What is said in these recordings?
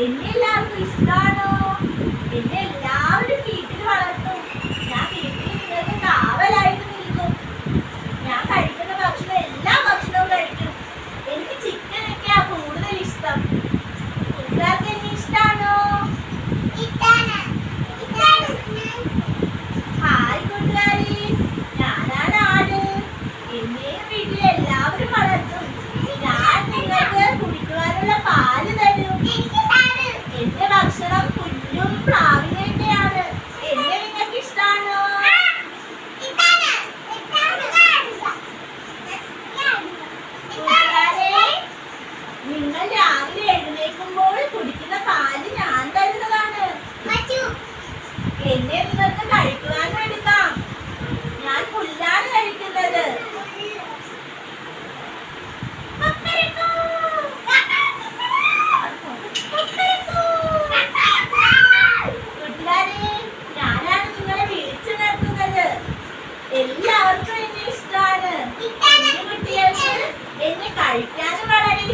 എന്നെ എല്ലാവർക്കും ഇഷ്ടമാണോ എന്നെ എല്ലാവരും വീട്ടിൽ വളർത്തും. ഞാൻ വീട്ടിൽ നിങ്ങൾക്ക് കാവലായിട്ട് നിൽക്കും. ഞാൻ കഴിക്കുന്ന ഭക്ഷണം എല്ലാ ഭക്ഷണവും കഴിക്കും. എനിക്ക് ചിക്കൻ ഒക്കെയാ കൂടുതൽ ഇഷ്ടം. കൂട്ടുകാർക്ക് എന്നെ ഇഷ്ടമാണോ ഹായ് കൂട്ടുകാരി ഞാനാണ് എന്നെയും വീട്ടിൽ എല്ലാവരും വളർത്തും ഞാൻ നിങ്ങൾക്ക് കുടിക്കുവാനുള്ള പാൽ തരും എന്റെ ഭക്ഷണം പുല്ലും പ്ലാവിനൊക്കെയാണ് എന്നെ നിങ്ങൾക്ക് ഇഷ്ടമാണോ കൂട്ടുകാരെ നിങ്ങൾ രാവിലെ എഴുന്നേൽക്കുമ്പോൾ കുടിക്കുന്ന പാൽ ഞാൻ തരുന്നതാണ്. എന്നെ നിങ്ങൾക്ക് കഴിക്കുവാൻ എടുക്കാം ഞാൻ പുല്ലാണ് കഴിക്കുന്നത്. എല്ലാവർക്കും എന്നെ ഇഷ്ടമാണ്. എന്റെ കുട്ടികൾക്ക് എന്നെ കഴിക്കാനും വളരെ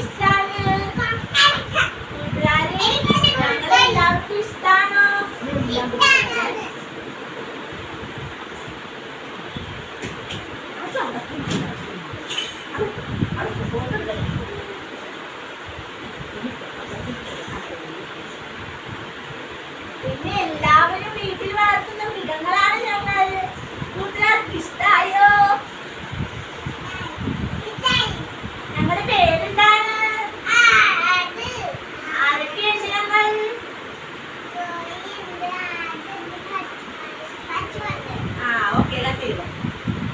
പിന്നെ എല്ലാവരും വീട്ടിൽ വളർത്തുന്ന മൃഗങ്ങളാണ് ഞങ്ങൾ കൂട്ടുകാർക്ക് ഇഷ്ടായോ? ഞങ്ങളുടെ പേരെന്താണ്? ആരൊക്കെയുണ്ട് ഞങ്ങൾ? ആ ഓക്കെ തീരുമാനം